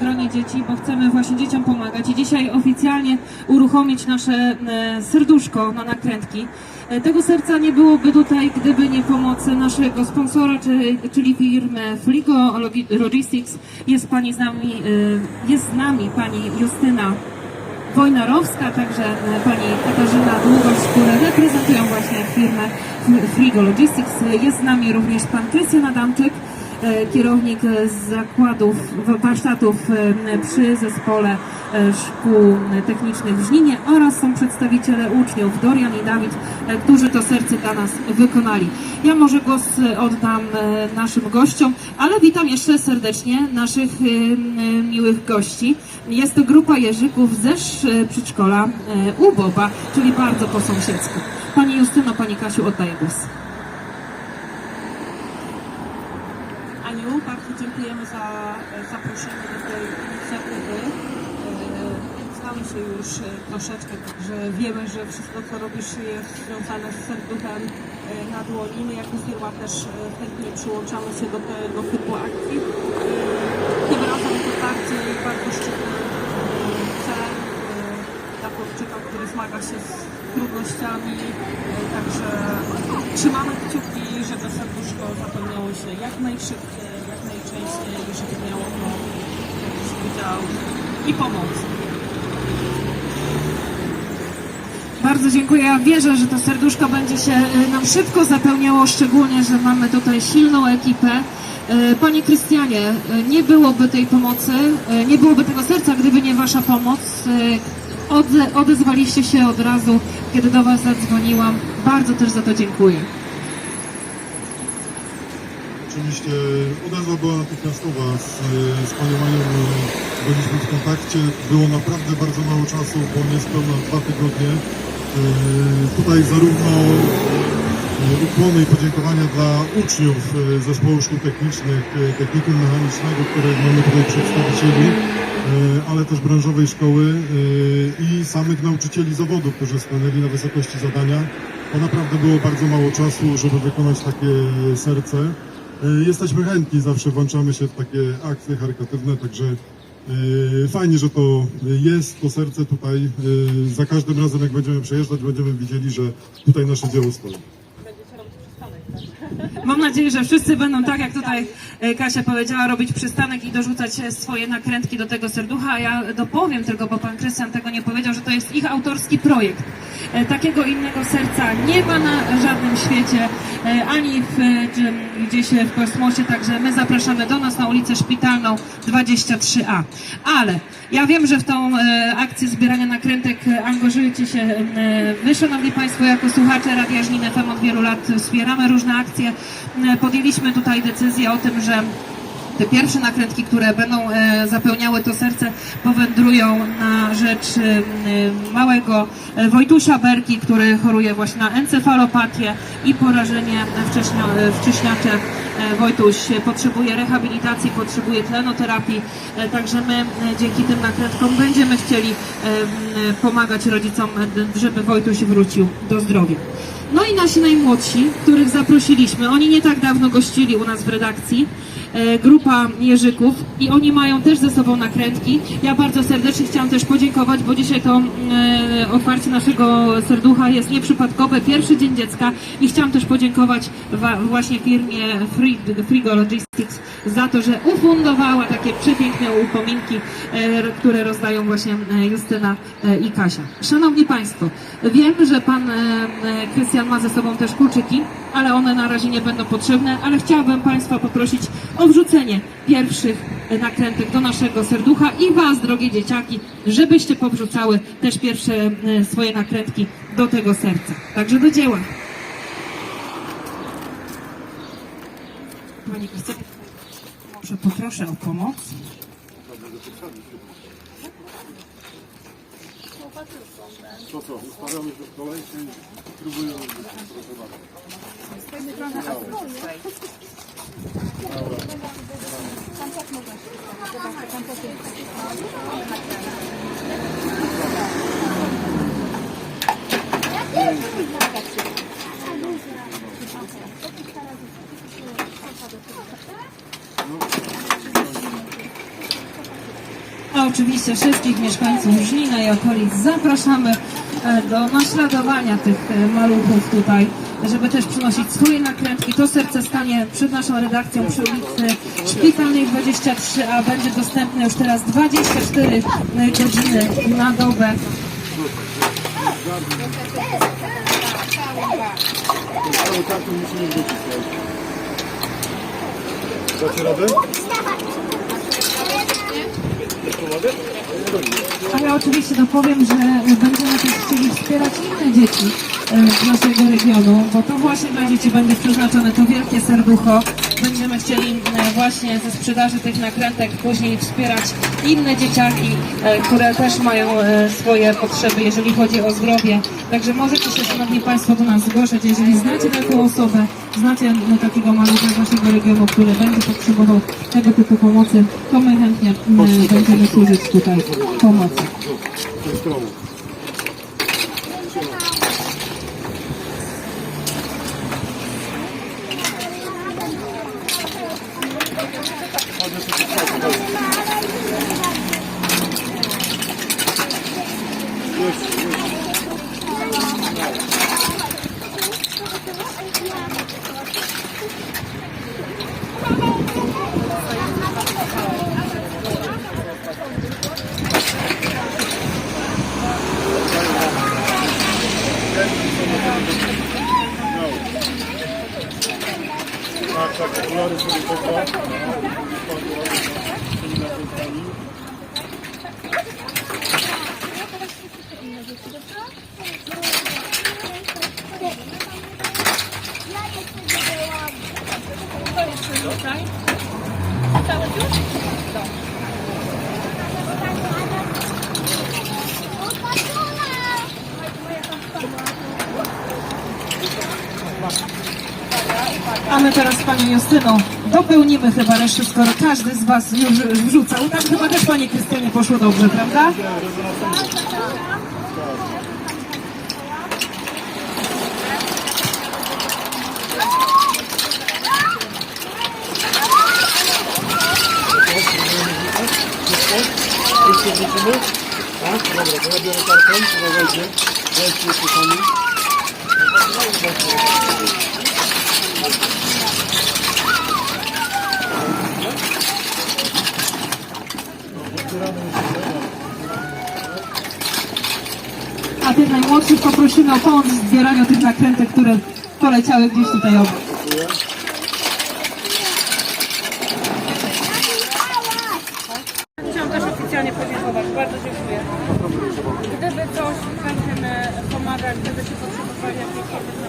Gronie dzieci, bo chcemy właśnie dzieciom pomagać i dzisiaj oficjalnie uruchomić nasze e, serduszko na nakrętki. E, Tego serca nie byłoby tutaj, gdyby nie pomoc naszego sponsora, czyli, firmy Fligo Logi- Logistics. Jest pani z nami, e, jest z nami pani Justyna Wojnarowska, także e, pani Katarzyna Długosz, które reprezentują właśnie firmę Frigo Logistics. Jest z nami również pan Krystian Adamczyk, kierownik e, zakładów, wa- warsztatów e, przy zespole e, szkół technicznych w Żninie oraz są przedstawiciele uczniów Dorian i Dawid, e, którzy to serce dla nas wykonali. Ja może głos e, oddam e, naszym gościom, ale witam jeszcze serdecznie naszych e, miłych gości. Jest to grupa Jerzyków ze sz- przedszkola e, u Boba, czyli bardzo po sąsiedzku. Pani Justyno, Pani Kasiu, oddaję głos. Aniu, bardzo dziękujemy za e, zaproszenie do tej inicjatywy. E, Znamy się już e, troszeczkę, także wiemy, że wszystko co robisz jest związane z serduchem e, na dłoni. My jako firma też e, chętnie przyłączamy się do tego typu akcji. E, Tym razem to bardziej e, cel e, dla chłopczyka, który zmaga się z trudnościami. E, Także trzymamy kciuki, żeby serduszko zapełniało się jak najszybciej, jak najczęściej i żeby miało udział i pomoc. Bardzo dziękuję. Ja wierzę, że to serduszko będzie się e, nam szybko zapełniało, szczególnie, że mamy tutaj silną ekipę. E, Panie Krystianie, e, nie byłoby tej pomocy, nie byłoby tego serca, gdyby nie Wasza pomoc. Odezwaliście się od razu, kiedy do Was zadzwoniłam. Bardzo też za to dziękuję. Oczywiście odezwa była natychmiastowa. Z, z panią Manią e, byliśmy w kontakcie. Było naprawdę bardzo mało czasu, bo niespełna dwa tygodnie. E, Tutaj zarówno e, ukłony i podziękowania dla uczniów e, Zespołu Szkół Technicznych, Technikum Mechanicznego, których mamy tutaj przedstawicieli, ale też branżowej szkoły i samych nauczycieli zawodu, którzy stanęli na wysokości zadania. Bo naprawdę było bardzo mało czasu, żeby wykonać takie serce. E, Jesteśmy chętni, zawsze włączamy się w takie akcje charytatywne, także e, fajnie, że to jest, to serce tutaj. E, Za każdym razem, jak będziemy przejeżdżać, będziemy widzieli, że tutaj nasze dzieło stoi. Będziecie robić przystanek, tak? Mam nadzieję, że wszyscy będą tak, jak tutaj e, Kasia powiedziała, robić przystanek i dorzucać swoje nakrętki do tego serducha. Ja dopowiem tylko, bo pan Krystian tego nie powiedział, że to jest ich autorski projekt. E, Takiego innego serca nie ma na żadnym świecie, e, ani w, gdzieś w kosmosie, także my zapraszamy do nas na ulicę Szpitalną 23A. Ale ja wiem, że w tą akcję zbierania nakrętek angażujecie się wy, szanowni państwo, jako słuchacze Radia Żnin FM od wielu lat wspieramy różne akcje. E, Podjęliśmy tutaj decyzję o tym, że te pierwsze nakrętki, które będą e, zapełniały to serce, powędrują na rzecz e, małego e, Wojtusia Berki, który choruje właśnie na encefalopatię i porażenie wcześnia, wcześniacze. Wojtuś potrzebuje rehabilitacji, potrzebuje tlenoterapii, także my dzięki tym nakrętkom będziemy chcieli pomagać rodzicom, żeby Wojtuś wrócił do zdrowia. No i nasi najmłodsi, których zaprosiliśmy, oni nie tak dawno gościli u nas w redakcji, grupa Jerzyków i oni mają też ze sobą nakrętki. Ja bardzo serdecznie chciałam też podziękować, bo dzisiaj to e, otwarcie naszego serducha jest nieprzypadkowe, pierwszy dzień dziecka i chciałam też podziękować wa, właśnie firmie Free, Frigo Logistics za to, że ufundowała takie przepiękne upominki, e, które rozdają właśnie e, Justyna e, i Kasia. Szanowni Państwo, wiem, że Pan Krystian ma ze sobą też kluczyki, ale one na razie nie będą potrzebne, ale chciałabym Państwa poprosić o wrzucenie pierwszych nakrętek do naszego serducha i Was, drogie dzieciaki, żebyście powrzucały też pierwsze swoje nakrętki do tego serca. Także do dzieła. Pani Krystyna, może poproszę o pomoc. Co, ustawiamy się w kolejce i próbujemy proszę bardzo. Oczywiście wszystkich mieszkańców Żnina i okolic zapraszamy e, do naśladowania tych e, maluchów tutaj, żeby też przynosić swoje nakrętki. To serce stanie przed naszą redakcją przy ulicy Szpitalnej 23, a będzie dostępne już teraz 24 godziny na dobę. Dacie radę? A ja oczywiście dopowiem, że będziemy też chcieli wspierać inne dzieci e, z naszego regionu, bo to właśnie dla dzieci będzie przeznaczone to wielkie serducho. Będziemy chcieli e, właśnie ze sprzedaży tych nakrętek później wspierać inne dzieciaki, e, które też mają e, swoje potrzeby, jeżeli chodzi o zdrowie. Także możecie się, Szanowni Państwo, do nas zgłaszać, jeżeli znacie taką osobę, znacie takiego malucha z naszego regionu, który będzie potrzebował tego typu pomocy, to my chętnie będziemy służyć tutaj pomocy. Tej stroną. Tak, tak, okulary sobie poka. A my teraz z Panią Justyną dopełnimy chyba resztę, skoro każdy z Was już wrzucał. Tak chyba też Pani Krystynie poszło dobrze, prawda? Tak? Dobra, to ja biorę sami. A tych najmłodszych poprosimy o pomoc w zbieraniu tych nakrętek, które poleciały gdzieś tutaj obok. Chciałam też oficjalnie podziękować. Bardzo dziękuję. Gdyby coś będziemy pomagać, gdyby się potrzebowali pomocy na